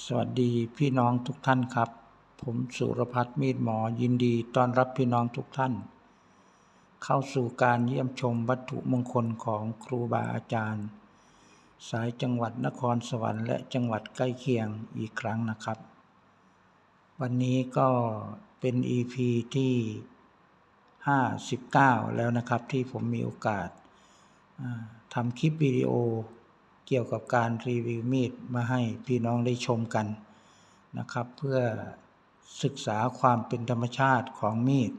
สวัสดีพี่น้องทุกท่านครับ ผมสุรพัฒน์มีดหมอยินดีต้อนรับพี่น้องทุกท่าน เข้าสู่การเยี่ยมชมวัตถุมงคลของครูบาอาจารย์ สายจังหวัดนครสวรรค์และจังหวัดใกล้เคียงอีกครั้งนะครับ วันนี้ก็เป็น EP ที่ 59 แล้วนะครับที่ผมมีโอกาสทำคลิปวิดีโอ เกี่ยวกับการรีวิวมีดมาให้พี่น้องได้ชมกันนะครับ เพื่อศึกษาความเป็นธรรมชาติของมีด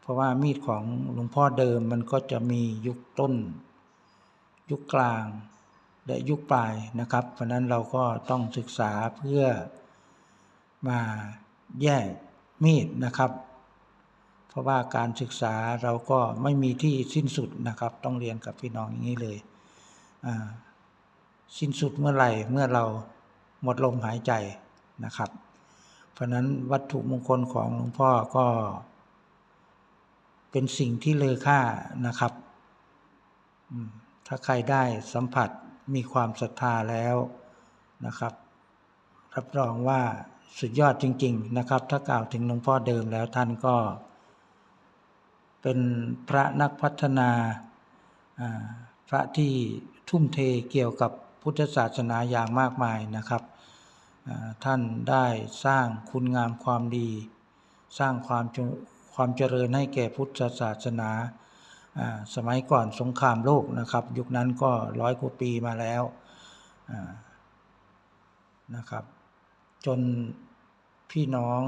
เพราะว่ามีดของหลวงพ่อเดิมมันก็จะมียุคต้น ยุคกลาง และยุคปลายนะครับ เพราะนั้นเราก็ต้องศึกษาเพื่อมาแยกมีดนะครับ เพราะว่าการศึกษาเราก็ไม่มีที่สิ้นสุดนะครับ ต้องเรียนกับพี่น้องอย่างนี้เลย สิ้นสุดเมื่อไหร่เมื่อเราหมดลมหายใจนะครับ เพราะนั้นวัตถุมงคลของหลวงพ่อก็ เป็นสิ่งที่เลอค่านะครับ ถ้าใครได้สัมผัสมีความศรัทธาแล้วนะครับ รับรองว่าสุดยอดจริง ๆ นะครับ ถ้ากล่าวถึงหลวงพ่อเดิมแล้วท่านก็ เป็นพระนักพัฒนาอ่า พระที่ทุ่มเทเกี่ยวกับพุทธศาสนาอย่างมากมายนะครับท่านได้สร้างคุณงามความดี สร้างความความเจริญให้แก่พุทธศาสนา สมัยก่อนสงครามโลกนะครับ ยุคนั้นก็ร้อยกว่าปีมาแล้วนะครับ จนพี่น้อง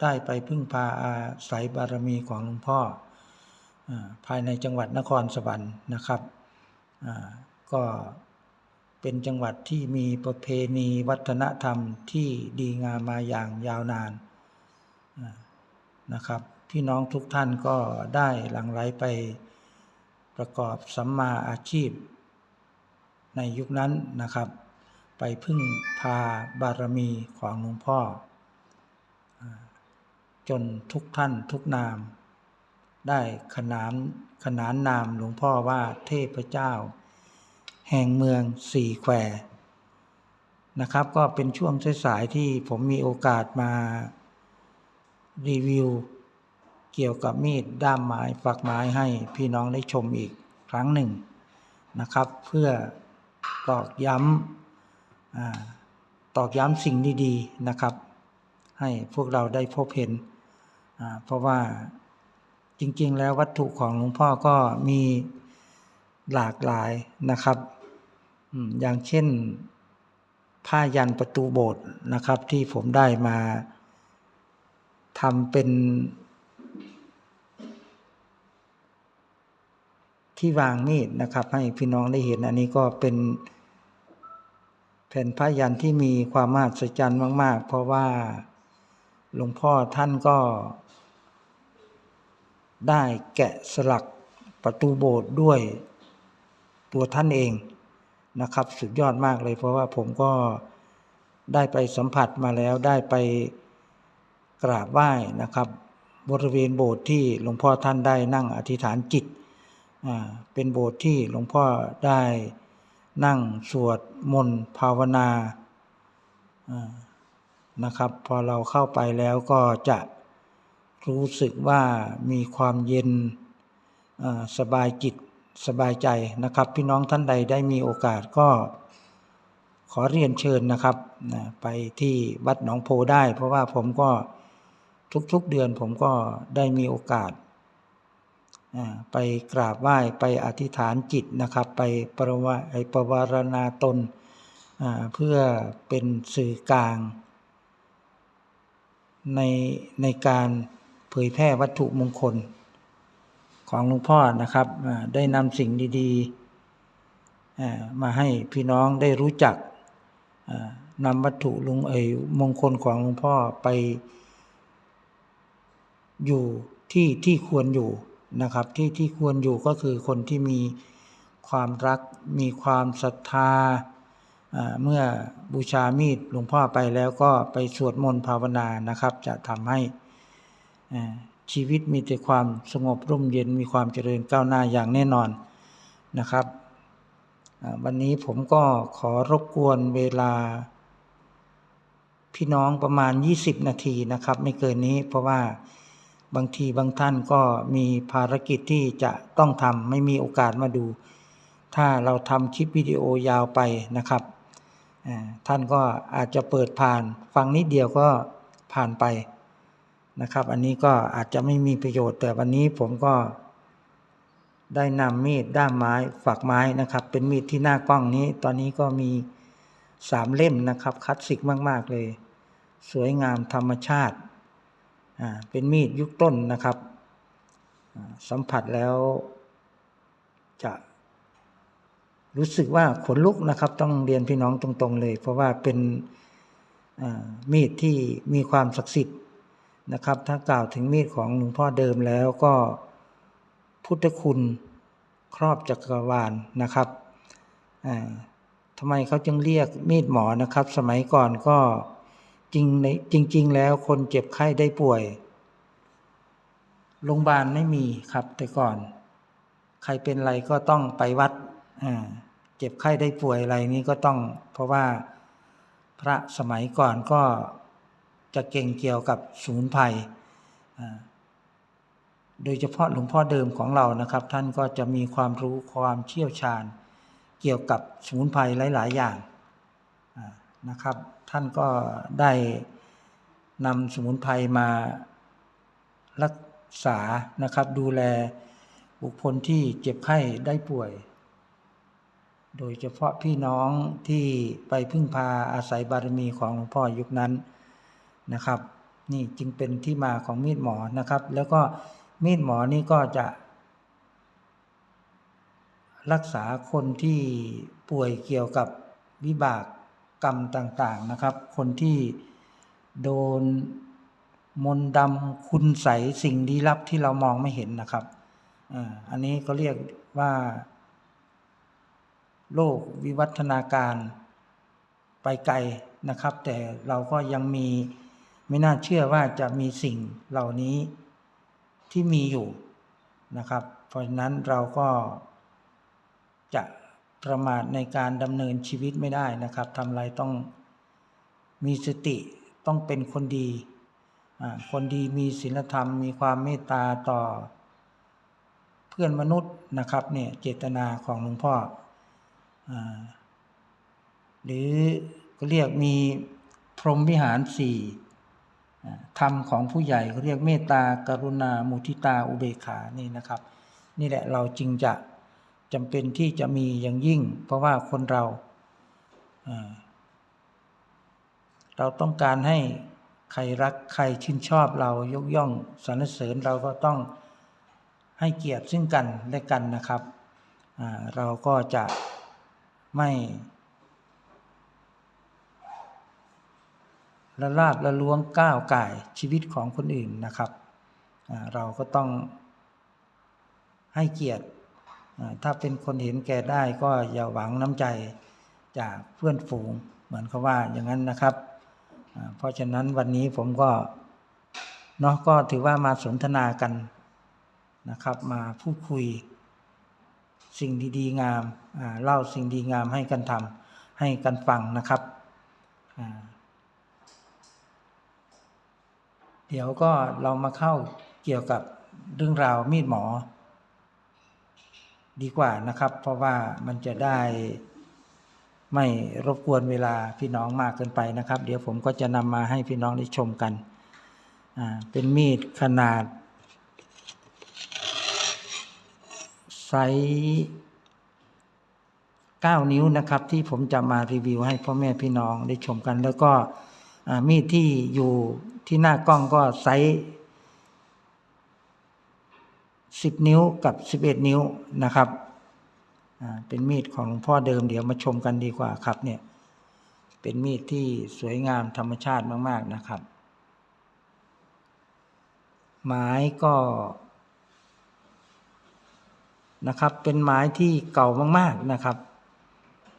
ได้ไปพึ่งพาอาศัยบารมีของหลวงพ่ออภายในจังหวัดนครสวรรค์นะครับ ก็เป็นจังหวัดที่มีประเพณีวัฒนธรรมที่ดีงามมาอย่างยาวนานนะครับพี่น้องทุกท่านก็ได้หลั่งไหลไปประกอบสัมมาอาชีพ ในยุคนั้นนะครับ ไปพึ่งพาบารมีของหลวงพ่อ จนทุกท่านทุกนาม ได้ขนานขนานนามหลวงพ่อว่าเทพเจ้า แห่งเมืองสี่แควนะครับ ก็เป็นช่วงสายๆที่ผมมีโอกาสมารีวิว เกี่ยวกับมีดด้ามไม้ฝักไม้ให้พี่น้องได้ชมอีกครั้งหนึ่งนะครับ เพื่อตอกย้ำอตอกย้ำสิ่งดีๆนะครับ ให้พวกเราได้พบเห็น เพราะว่า จริง ๆ แล้ววัตถุของหลวงพ่อก็มีหลากหลายนะครับอย่างเช่นผ้ายันประตูโบสถ์นะครับ ที่ผมได้มาทำเป็น ที่วางมีดนะครับ ให้พี่น้องได้เห็นอันนี้ก็เป็นแผ่นผ้ายันที่มีความมหัศจรรย์มาก ๆ เพราะว่าหลวงพ่อท่านก็ ได้แกะสลักประตูโบสถ์ด้วยตัวท่านเองนะครับ สุดยอดมากเลย เพราะว่าผมก็ได้ไปสัมผัสมาแล้วได้ไปกราบไหว้นะครับ บริเวณโบสถ์ที่หลวงพ่อท่านได้นั่งอธิษฐานจิตเป็นโบสถ์ที่หลวงพ่อได้นั่งสวดมนต์ภาวนานะครับ พอเราเข้าไปแล้วก็จะ รู้สึกว่ามีความเย็นสบายจิตสบายใจนะครับ พี่น้องท่านใดได้มีโอกาสก็ขอเรียนเชิญนะครับไปที่วัดหนองโพได้ เพราะว่าผมก็ทุกๆเดือนผมก็ได้มีโอกาส ไปกราบไหว้ไปอธิษฐานจิตนะครับ ไปประวะไอประวารณาตนเพื่อเป็นสื่อกลางในในการ เผยแพร่วัตถุมงคล ของหลวงพ่อนะครับได้นำสิ่งดีๆมาให้พี่น้องได้รู้จักนำวัตถุลุงเอยมงคลของหลวงพ่อไป อยู่ที่ที่ควรอยู่นะครับ ที่ที่ควรอยู่ก็คือคนที่มีความรักมีความศรัทธาเมื่อบูชามีดหลวงพ่อไปแล้วก็ไปสวดมนต์ภาวนานะครับ จะทำให้ ชีวิตมีแต่ความสงบร่มเย็นมีความเจริญก้าวหน้าอย่างแน่นอนนะครับ วันนี้ผมก็ขอรบกวนเวลา พี่น้องประมาณ 20 นาทีนะครับ ไม่เกินนี้เพราะว่าบางทีบางท่านก็มีภารกิจที่จะต้องทำไม่มีโอกาสมาดู ถ้าเราทำคลิปวิดีโอยาวไปนะครับ ท่านก็อาจจะเปิดผ่าน ฟังนิดเดียวก็ผ่านไป นะครับ อันนี้ก็อาจจะไม่มีประโยชน์ แต่วันนี้ผมก็ได้นำมีดด้ามไม้ฝักไม้นะครับ เป็นมีดที่หน้ากล้องนี้ ตอนนี้ก็มีสามเล่มนะครับคลาสสิกมาก ๆ เลย สวยงามธรรมชาติอ่าเป็นมีดยุคต้นนะครับ สัมผัสแล้วจะรู้สึกว่าขนลุกนะครับ ต้องเรียนพี่น้องตรง ๆ เลย เพราะว่าเป็นอ่ามีดที่มีความศักดิ์สิทธิ์ นะครับ ถ้ากล่าวถึงมีดของหลวงพ่อเดิมแล้วก็พุทธคุณครอบจักรวาลนะครับทำไมเขาจึงเรียกมีดหมอนะครับ สมัยก่อนก็จริงในจริง ๆ แล้วคนเจ็บไข้ได้ป่วย โรงพยาบาลไม่มีครับแต่ก่อน ใครเป็นอะไรก็ต้องไปวัดเจ็บไข้ได้ป่วยอะไรนี้ก็ต้อง เพราะว่าพระสมัยก่อนก็ จะเก่งเกี่ยวกับสมุนไพรโดยเฉพาะหลวงพ่อเดิมของเรานะครับ ท่านก็จะมีความรู้ความเชี่ยวชาญ เกี่ยวกับสมุนไพรหลาย ๆ อย่างนะครับ ท่านก็ได้นำสมุนไพรมารักษานะครับ ดูแลบุคคลที่เจ็บไข้ได้ป่วย โดยเฉพาะพี่น้องที่ไปพึ่งพาอาศัยบารมีของหลวงพ่อยุคนั้น นะครับ นี่จึงเป็นที่มาของมีดหมอนะครับ แล้วก็มีดหมอนี่ก็จะ รักษาคนที่ป่วยเกี่ยวกับวิบากกรรมต่างๆนะครับ คนที่โดนมนต์ดำคุณใสสิ่งลี้ลับที่เรามองไม่เห็นนะครับ อันนี้ก็เรียกว่า โลกวิวัฒนาการไปไกลนะครับ แต่เราก็ยังมี ไม่น่าเชื่อว่าจะมีสิ่งเหล่านี้ที่มีอยู่นะครับ เพราะฉะนั้นเราก็จะประมาทในการดำเนินชีวิตไม่ได้นะครับทำอะไรต้องมีสติต้องเป็นคนดี คนดีมีศีลธรรม มีความเมตตาต่อ เพื่อนมนุษย์นะครับเนี่ยเจตนาของหลวงพ่ออหรือก็เรียกมีพรหมวิหารสี่ ธรรมของผู้ใหญ่เขาเรียกเมตตากรุณา มุทิตาอุเบกขานี่นะครับ นี่แหละเราจึงจะจำเป็นที่จะมีอย่างยิ่ง เพราะว่าคนเรา เราต้องการให้ใครรักใครชื่นชอบเรายกย่องสรรเสริญเราก็ต้องให้เกียรติซึ่งกันและกันนะครับ เราก็จะไม่ ละลาบละล้วงก้าวไก่ชีวิตของคนอื่นนะครับเราก็ต้องให้เกียรติถ้าเป็นคนเห็นแก่ได้ก็อย่าหวังน้ำใจจากเพื่อนฝูงเหมือนเขาว่าอย่างนั้นนะครับ เพราะฉะนั้นวันนี้ผมก็เนาะก็ถือว่ามาสนทนากันนะครับ มาพูดคุย สิ่งดีๆงามเล่าสิ่งดีงามให้กันทำให้กันฟังนะครับอ่า เดี๋ยวก็เรามาเข้าเกี่ยวกับเรื่องราวมีดหมอ ดีกว่านะครับ เพราะว่ามันจะได้ไม่รบกวนเวลาพี่น้องมากเกินไปนะครับ เดี๋ยวผมก็จะนำมาให้พี่น้องได้ชมกัน อ่า เป็นมีดขนาดไซส์9นิ้วนะครับ ที่ผมจะมารีวิวให้พ่อแม่พี่น้องได้ชมกัน แล้วก็ มีดที่อยู่ที่หน้ากล้องก็ไซส์10นิ้วกับ11นิ้วนะครับอาเป็นมีดของหลวงพ่อเดิมเดี๋ยวมาชมกันดีกว่าครับเนี่ย เป็นมีดที่สวยงามธรรมชาติมาก ๆนะครับ ไม้ก็นะครับ เป็นไม้ที่เก่ามาก ๆนะครับ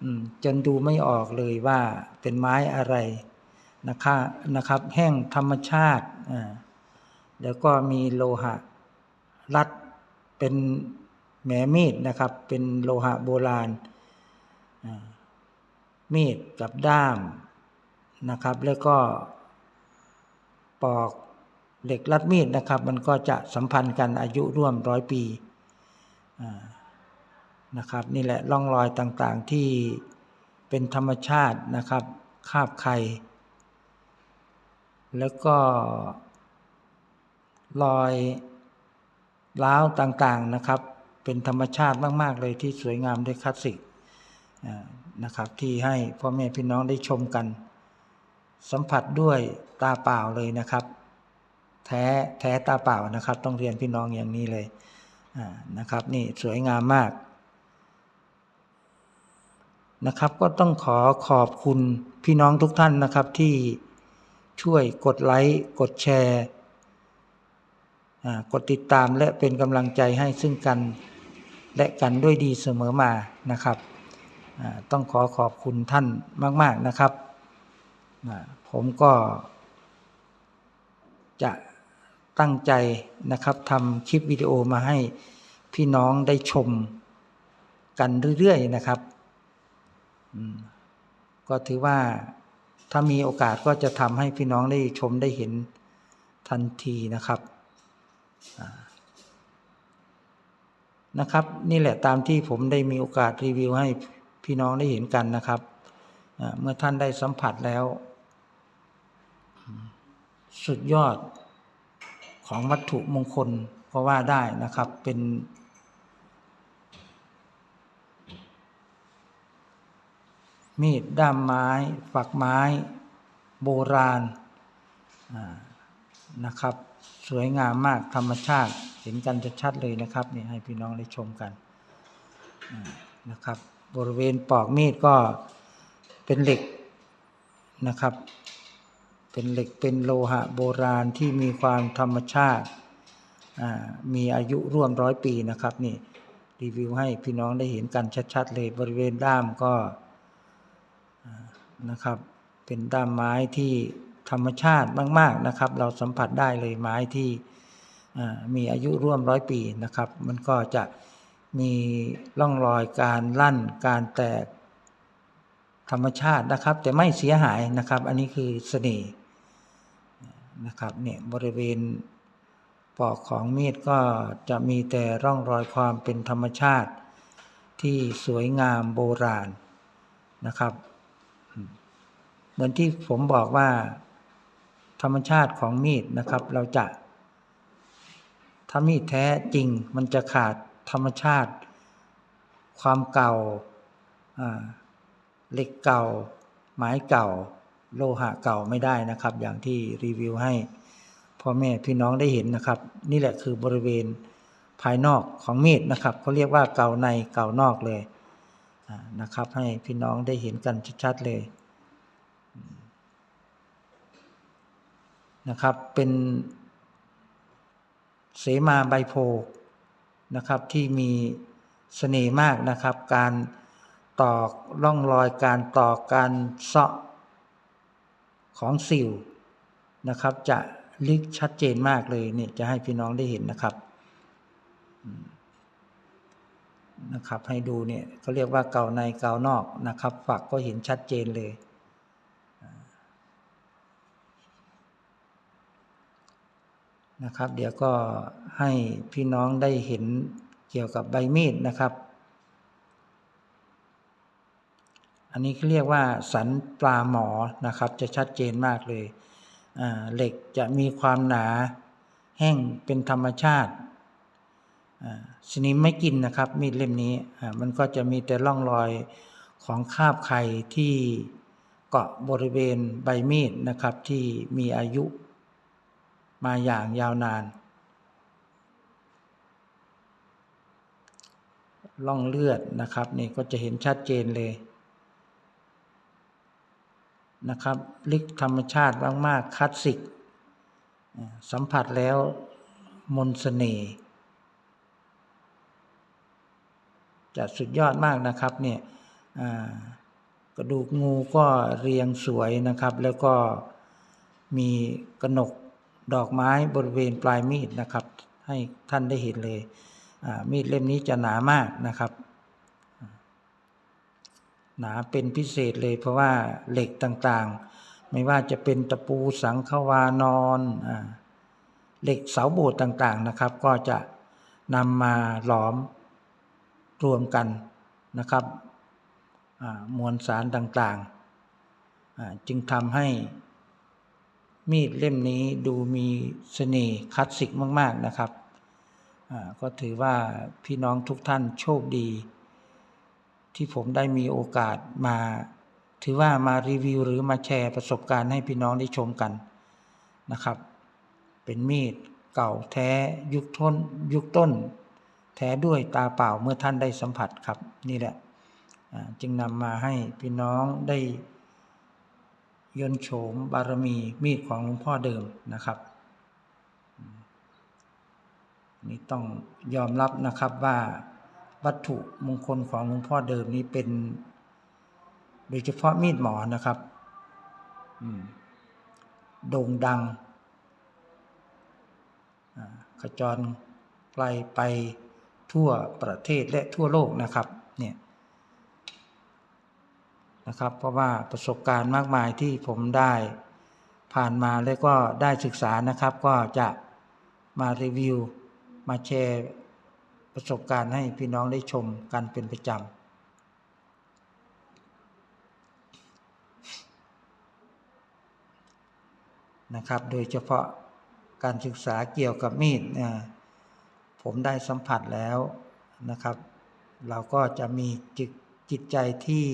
อืมจนดูไม่ออกเลยว่าเป็นไม้อะไร นะคะนะครับแห้งธรรมชาติอ่าแล้วก็มีโลหะรัดเป็นแหมมีดนะครับ เป็นโลหะโบราณมีดกับด้ามนะครับ แล้วก็ปอกเหล็กลัดมีดนะครับ มันก็จะสัมพันธ์กันอายุร่วมร้อยปีนะครับ นี่แหละร่องรอยต่างๆที่เป็นธรรมชาตินะครับ คาบไข่ แล้วก็รอยร้าวต่างๆนะครับ เป็นธรรมชาติมาก ๆ เลยที่สวยงามด้วยคลาสสิกนะครับ ที่ให้พ่อแม่พี่น้องได้ชมกัน สัมผัสด้วยตาเปล่าเลยนะครับ แท้แท้ตาเปล่านะครับ ต้องเรียนพี่น้องอย่างนี้เลยนะครับ นี่สวยงามมากนะครับ ก็ต้องขอขอบคุณพี่น้องทุกท่านนะครับที่ ช่วยกดไลค์กดแชร์กดติดตามและเป็นกำลังใจให้ซึ่งกันและกันด้วยดีเสมอมานะครับ ต้องขอขอบคุณท่านมาก ๆนะครับ ผมก็จะตั้งใจนะครับทำคลิปวิดีโอมาให้พี่น้องได้ชมกันเรื่อย ๆ นะครับ ก็ถือว่า ถ้ามีโอกาสก็จะทำให้พี่น้องได้ชมได้เห็นทันทีนะครับนะครับ นี่แหละตามที่ผมได้มีโอกาสรีวิวให้พี่น้องได้เห็นกันนะครับเมื่อท่านได้สัมผัสแล้ว สุดยอดของวัตถุมงคลก็ว่าได้นะครับเป็น มีดด้ามไม้ ฝักไม้ โบราณนะครับ สวยงามมากธรรมชาติ เห็นกันชัดเลยนะครับนี่ให้พี่น้องได้ชมกันนะครับ บริเวณปอกมีดก็เป็นเหล็กนะครับ เป็นเหล็กเป็นโลหะโบราณที่มีความธรรมชาติมีอายุร่วมร้อยปีนะครับนี่รีวิวให้พี่น้องได้เห็นกันชัดๆเลยบริเวณด้ามก็ นะครับ เป็นด้ามไม้ที่ธรรมชาติมาก ๆนะครับ เราสัมผัสได้เลยไม้ที่มีอายุร่วมร้อยปีนะครับ มันก็จะมีร่องรอยการลั่นการแตกธรรมชาตินะครับ แต่ไม่เสียหายนะครับ อันนี้คือเสน่ห์นะครับเนี่ยบริเวณปอกของมีดก็จะมีแต่ร่องรอยความเป็นธรรมชาติที่สวยงามโบราณนะครับ เหมือนที่ผมบอกว่า ธรรมชาติของมีดนะครับ เราจะถ้ามีดแท้จริงมันจะขาดธรรมชาติ ความเก่าเหล็กเก่า ไม้เก่า โลหะเก่าไม่ได้นะครับ อย่างที่รีวิวให้พ่อแม่พี่น้องได้เห็นนะครับ นี่แหละคือบริเวณภายนอกของมีดนะครับเขาเรียกว่าเก่าในเก่านอกเลยนะครับ ให้พี่น้องได้เห็นกันชัดๆเลย นะครับ เป็นเสมาใบโพนะครับที่มีเสน่ห์มากนะครับ การตอกร่องรอยการตอกการเซาะของสิวนะครับ จะลึกชัดเจนมากเลยเนี่ยจะให้พี่น้องได้เห็นนะครับนะครับให้ดูเนี่ยเขาเรียกว่าเก่าในเก่านอกนะครับ ฝักก็เห็นชัดเจนเลย นะครับ เดี๋ยวก็ให้พี่น้องได้เห็นเกี่ยวกับใบมีดนะครับ อันนี้เขาเรียกว่าสันปลาหมอนะครับ จะชัดเจนมากเลยเหล็กจะมีความหนาแห้งเป็นธรรมชาติอ่าสนิมไม่กินนะครับ มีดเล่มนี้มันก็จะมีแต่ร่องรอยของคราบไข่ที่เกาะบริเวณใบมีดนะครับที่มีอายุ มาอย่างยาวนาน ล่องเลือดนะครับนี่ก็จะเห็นชัดเจนเลยนะครับลึกธรรมชาติมากๆคลาสสิก สัมผัสแล้วมนต์เสน่ห์จะสุดยอดมากนะครับเนี่ยกระดูกงูก็เรียงสวยนะครับ แล้วก็มีกระหนก ดอกไม้บริเวณปลายมีดนะครับ ให้ท่านได้เห็นเลยมีดเล่มนี้จะหนามากนะครับหนาเป็นพิเศษเลยเพราะว่าเหล็กต่างๆ ไม่ว่าจะเป็นตะปูสังขวานอนอเหล็กเสาโบสถ์ต่างๆนะครับ ก็จะนำมาหลอมรวมกันนะครับมวลสารต่างๆ จึงทำให้ มีดเล่มนี้ดูมีเสน่ห์คลาสสิกมาก ๆนะครับอ่าก็ถือว่าพี่น้องทุกท่านโชคดี ที่ผมได้มีโอกาสมา ถือว่ามารีวิวหรือมาแชร์ประสบการณ์ให้พี่น้องได้ชมกันนะครับ เป็นมีดเก่าแท้ยุคต้นยุคต้น แท้ด้วยตาเปล่าเมื่อท่านได้สัมผัสครับนี่แหละอ่าจึงนำมาให้พี่น้องได้ ยนโฉมบารมีมีดของหลวงพ่อเดิมนะครับนี่ต้องยอมรับนะครับว่าวัตถุมงคลของหลวงพ่อเดิมนี้เป็น โดยเฉพาะมีดหมอนะครับโด่งดังขจรไกลไปทั่วประเทศและทั่วโลกนะครับ เนี่ย นะครับ เพราะว่าประสบการณ์มากมายที่ผมได้ผ่านมาและก็ได้ศึกษานะครับ ก็จะมารีวิว มาแชร์ประสบการณ์ให้พี่น้องได้ชมกันเป็นประจำนะครับ โดยเฉพาะการศึกษาเกี่ยวกับมีด ผมได้สัมผัสแล้วนะครับ เราก็จะมีจิตใจที่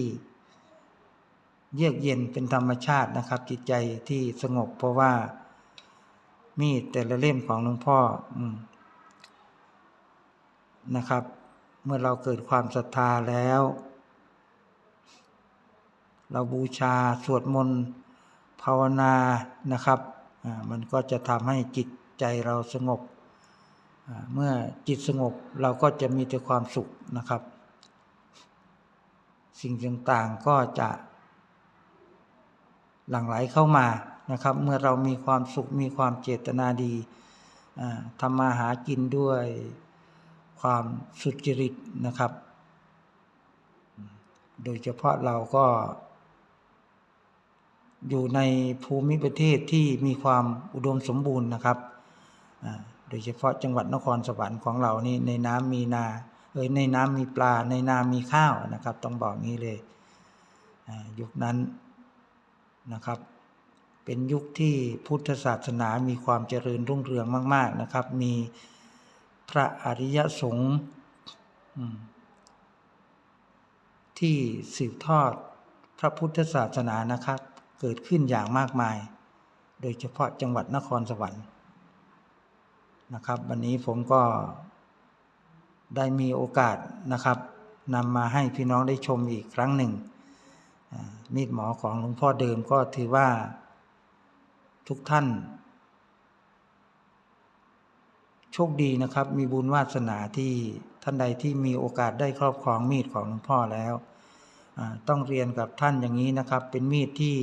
เยือกเย็นเป็นธรรมชาตินะครับ จิตใจที่สงบเพราะว่า มีดแต่ละเล่มของหลวงพ่ออนะครับ เมื่อเราเกิดความศรัทธาแล้ว เราบูชาสวดมนต์ภาวนานะครับมันก็จะทำให้จิตใจเราสงบ เมื่อจิตสงบเราก็จะมีแต่ความสุขนะครับ สิ่งต่างๆก็จะ หลั่งไหลเข้ามานะครับ เมื่อเรามีความสุขมีความเจตนาดีทำมาหากินด้วยความสุจริตนะครับ โดยเฉพาะเราก็ อยู่ในภูมิประเทศที่มีความอุดมสมบูรณ์นะครับ โดยเฉพาะจังหวัดนครสวรรค์ของเรานี่ในน้ำมีนาเอ้ยในน้ำมีปลาในนามีข้าวนะครับ ต้องบอกงี้เลยยุคนั้น นะครับ เป็นยุคที่พุทธศาสนามีความเจริญรุ่งเรืองมาก ๆนะครับ มีพระอริยสงฆ์ที่สืบทอดพระพุทธศาสนานะครับ เกิดขึ้นอย่างมากมาย โดยเฉพาะจังหวัดนครสวรรค์นะครับ วันนี้ผมก็ได้มีโอกาสนะครับนำมาให้พี่น้องได้ชมอีกครั้งหนึ่ง มีดหมอของหลวงพ่อเดิมก็ถือว่าทุกท่าน โชคดีนะครับ มีบุญวาสนาที่ท่านใดที่มีโอกาสได้ครอบครองมีดของหลวงพ่อแล้ว ต้องเรียนกับท่านอย่างนี้นะครับ เป็นมีดที่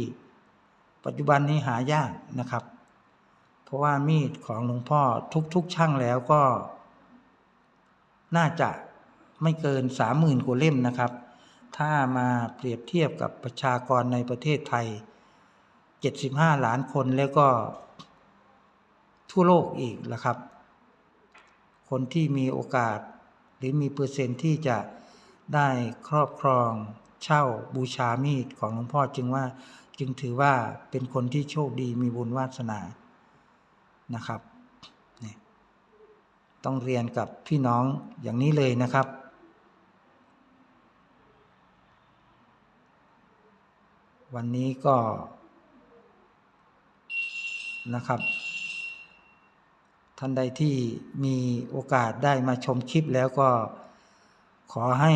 ปัจจุบันนี้หายากนะครับ เพราะว่ามีดของหลวงพ่อทุกๆช่างแล้วก็ น่าจะไม่เกินสามหมื่นกว่าเล่มนะครับ ถ้ามาเปรียบเทียบกับประชากรในประเทศไทย 75 ล้านคนแล้วก็ ทั่วโลกอีกนะครับ คนที่มีโอกาสหรือมีเปอร์เซ็นต์ที่จะได้ครอบครองเช่าบูชามีดของหลวงพ่อจึงว่าจึงถือว่าเป็นคนที่โชคดีมีบุญวาสนานะครับต้องเรียนกับพี่น้องอย่างนี้เลยนะครับ วันนี้ก็นะครับ ท่านใดที่มีโอกาสได้มาชมคลิปแล้วก็ขอให้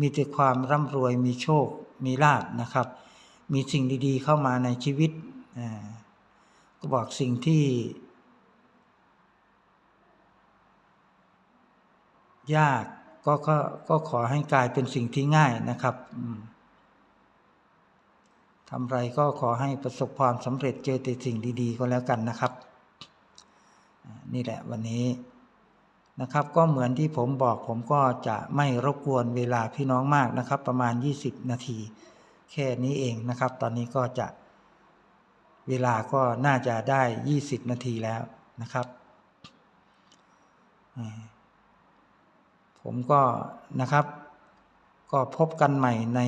มีแต่ความร่ำรวยมีโชคมีลาบนะครับ มีสิ่งดีๆเข้ามาในชีวิตก็บอกสิ่งที่ยากก็ก็ก็ขอให้กลายเป็นสิ่งที่ง่ายนะครับอืม ทำไรก็ขอให้ประสบความสำเร็จเจอแต่สิ่งดีๆ ก็แล้วกันนะครับ นี่แหละวันนี้นะครับ ก็เหมือนที่ผมบอกผมก็จะไม่รบกวนเวลาพี่น้องมากนะครับ ประมาณ 20 นาที แค่นี้เองนะครับ ตอนนี้ก็จะเวลาก็น่าจะได้ 20 นาทีแล้วนะครับ ผมก็นะครับ ก็พบกันใหม่ใน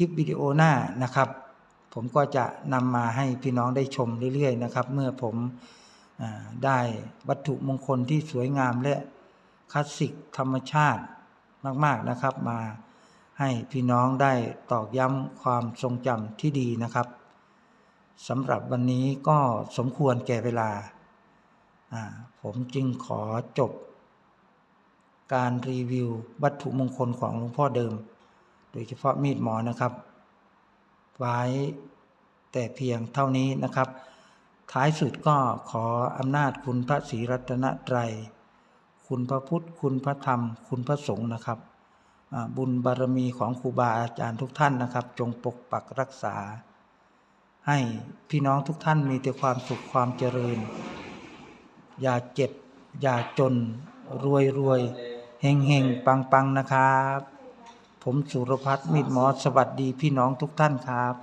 คลิปวิดีโอหน้านะครับ ผมก็จะนำมาให้พี่น้องได้ชมเรื่อยๆนะครับ เมื่อผมอได้วัตถุมงคลที่สวยงามและคลาสสิกธรรมชาติมากๆนะครับ มาให้พี่น้องได้ตอกย้ำความทรงจำที่ดีนะครับสำหรับวันนี้ก็สมควรแก่เวลา ผมจึงขอจบ การรีวิววัตถุมงคลของหลวงพ่อเดิม ยเฉพาะมีดหมอนะครับ ไว้แต่เพียงเท่านี้นะครับ ท้ายสุดก็ขออำนาจคุณพระศรีรัตนตรัย คุณพระพุทธ คุณพระธรรม คุณพระสงฆ์นะครับ บุญบารมีของครูบาอาจารย์ทุกท่านนะครับ จงปกปักรักษา ให้พี่น้องทุกท่านมีแต่ความสุขความเจริญ อย่าเจ็บ อย่าจน รวยรวยเฮงเฮงปังปังนะครับ ผมสุรพัฒน์มิตรหมอสวัสดีพี่น้องทุกท่านครับ